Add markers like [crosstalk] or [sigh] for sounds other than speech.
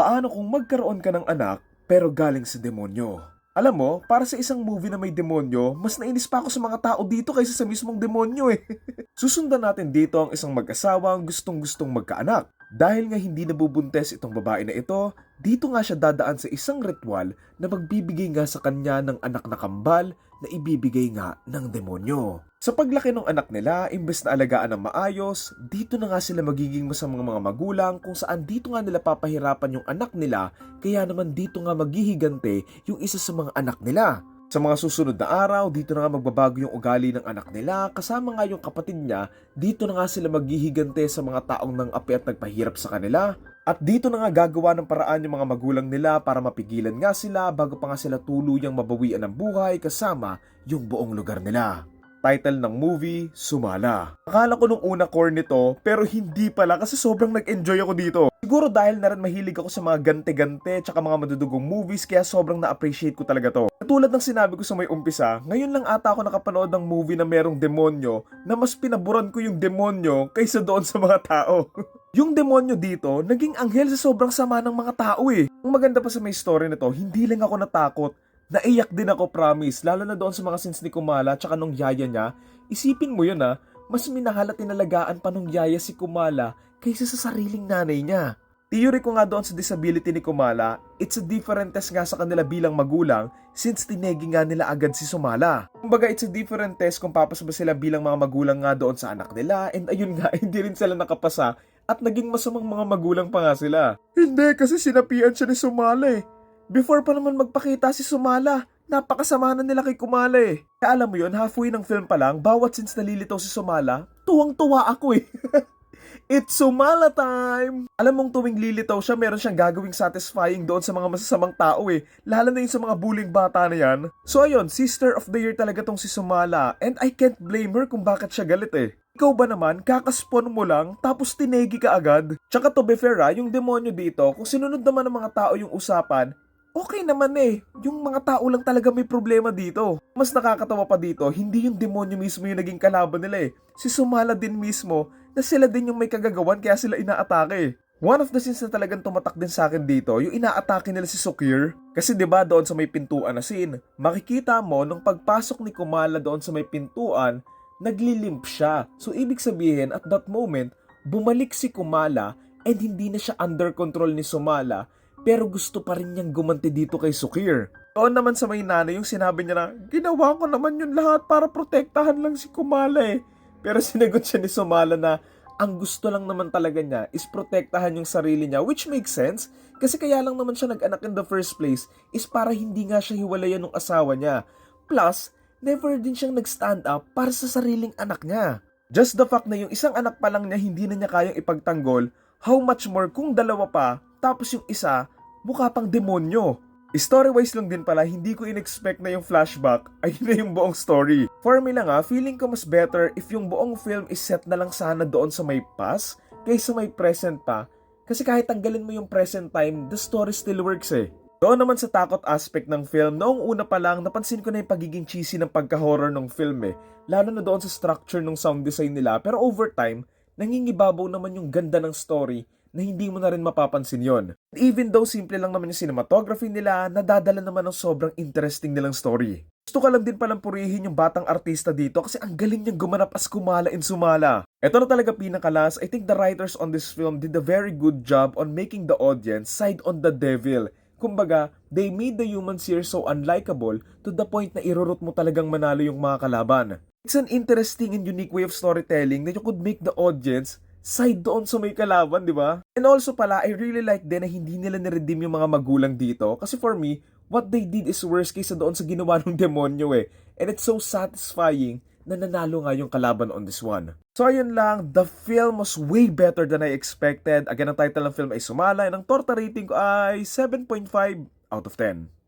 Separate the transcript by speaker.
Speaker 1: Paano kung magkaroon ka ng anak pero galing sa demonyo? Alam mo, para sa isang movie na may demonyo, mas nainis pa ako sa mga tao dito kaysa sa mismong demonyo eh. [laughs] Susundan natin dito ang isang mag-asawang gustong-gustong magkaanak. Dahil nga hindi nabubuntes itong babae na ito, dito nga siya dadaan sa isang ritual na magbibigay nga sa kanya ng anak na kambal na ibibigay nga ng demonyo. Sa paglaki ng anak nila, imbes na alagaan ng maayos, dito na nga sila magiging masamang mga magulang kung saan dito nga nila papahirapan yung anak nila, kaya naman dito nga maghihigante yung isa sa mga anak nila. Sa mga susunod na araw, dito na nga magbabago yung ugali ng anak nila, kasama nga yung kapatid niya, dito na nga sila maghihigante sa mga taong nang api at nagpahirap sa kanila. At dito na nga gagawa ng paraan yung mga magulang nila para mapigilan nga sila bago pa nga sila tuluyang mabawian ng buhay kasama yung buong lugar nila. Title ng movie, Sumala. Akala ko nung una core nito, pero hindi pala kasi sobrang nag-enjoy ako dito. Siguro dahil na rin mahilig ako sa mga gante-gante tsaka mga madudugong movies kaya sobrang na-appreciate ko talaga to. Katulad ng sinabi ko sa may umpisa, ngayon lang ata ako nakapanood ng movie na merong demonyo na mas pinaburan ko yung demonyo kaysa doon sa mga tao. [laughs] yung demonyo dito, naging anghel sa sobrang sama ng mga tao eh. Ang maganda pa sa may story nito, hindi lang ako natakot, naiyak din ako promise, lalo na doon sa mga sins ni Kumala tsaka nung yaya niya. Isipin mo yun ah, mas minahal at tinalagaan pa nung yaya si Kumala kaysa sa sariling nanay niya. Theory ko nga doon sa disability ni Kumala, it's a different test nga sa kanila bilang magulang since tinegi nga nila agad si Sumala. Kumbaga it's a different test kung papasa ba sila bilang mga magulang nga doon sa anak nila and ayun nga, [laughs] hindi rin sila nakapasa at naging masamang mga magulang pa nga sila. Hindi, kasi sinapian siya ni Sumala eh. Before pa naman magpakita si Sumala, napakasama na nila kay Kumala eh. Kaya alam mo yun, halfway ng film pa lang, bawat since nalilitaw si Sumala, tuwang-tuwa ako eh. [laughs] It's Sumala time! Alam mong tuwing lilitaw siya, meron siyang gagawing satisfying doon sa mga masasamang tao eh. Lalo na yun sa mga bullying bata na yan. So ayun, Sister of the Year talaga tong si Sumala. And I can't blame her kung bakit siya galit eh. Ikaw ba naman, kakaspawn mo lang, tapos tinegi ka agad? Tsaka to be fair ah, yung demonyo dito, kung sinunod naman ng mga tao yung usapan, okay naman eh. Yung mga tao lang talaga may problema dito. Mas nakakatawa pa dito, hindi yung demonyo mismo yung naging kalaban nila eh. Si Sumala din mismo, na sila din yung may kagagawan kaya sila inaatake. One of the scenes na talagang tumatak din sa akin dito, yung inaatake nila si Sukir. Kasi 'di ba doon sa may pintuan na scene, makikita mo nung pagpasok ni Kumala doon sa may pintuan, naglilimp siya. So ibig sabihin at that moment, bumalik si Kumala and hindi na siya under control ni Sumala, pero gusto pa rin niyang gumanti dito kay Sukir. Doon naman sa may nanay yung sinabi niya na, ginawa ko naman yun lahat para protektahan lang si Kumala eh. Pero [laughs] sinagot siya ni Sumala na ang gusto lang naman talaga niya is protektahan yung sarili niya which makes sense kasi kaya lang naman siya nag-anak in the first place is para hindi nga siya hiwalayan ng asawa niya. Plus, never din siyang nag-stand up para sa sariling anak niya. Just the fact na yung isang anak pa lang niya hindi na niya kayang ipagtanggol, how much more kung dalawa pa, tapos yung isa, mukha pang demonyo. Story-wise lang din pala, hindi ko in-expect na yung flashback [laughs] ay na yung buong story. For me lang ah, feeling ko mas better if yung buong film is set na lang sana doon sa may past kaysa may present pa. Kasi kahit tanggalin mo yung present time, the story still works eh. Doon naman sa takot aspect ng film, noong una pa lang, napansin ko na yung pagiging cheesy ng pagka-horror ng film eh. Lalo na doon sa structure ng sound design nila. Pero over time, nangingibabaw naman yung ganda ng story na hindi mo na rin mapapansin yon. Even though simple lang naman yung cinematography nila, nadadala naman ng sobrang interesting nilang story. Gusto ka lang din palang purihin yung batang artista dito kasi ang galing niyang gumanap as Kumala in Sumala. Ito na talaga pinakalas, I think the writers on this film did a very good job on making the audience side on the devil. Kumbaga, they made the humans here so unlikable to the point na irurot mo talagang manalo yung mga kalaban. It's an interesting and unique way of storytelling that you could make the audience side doon sa may kalaban, di ba? And also pala, I really like din na hindi nila niredeem yung mga magulang dito. Kasi for me, what they did is worse kaysa doon sa ginawa [laughs] ng demonyo eh. And it's so satisfying na nanalo nga yung kalaban on this one. So ayun lang, the film was way better than I expected. Again, ang title ng film ay Sumala and ang torta rating ko ay 7.5 out of 10.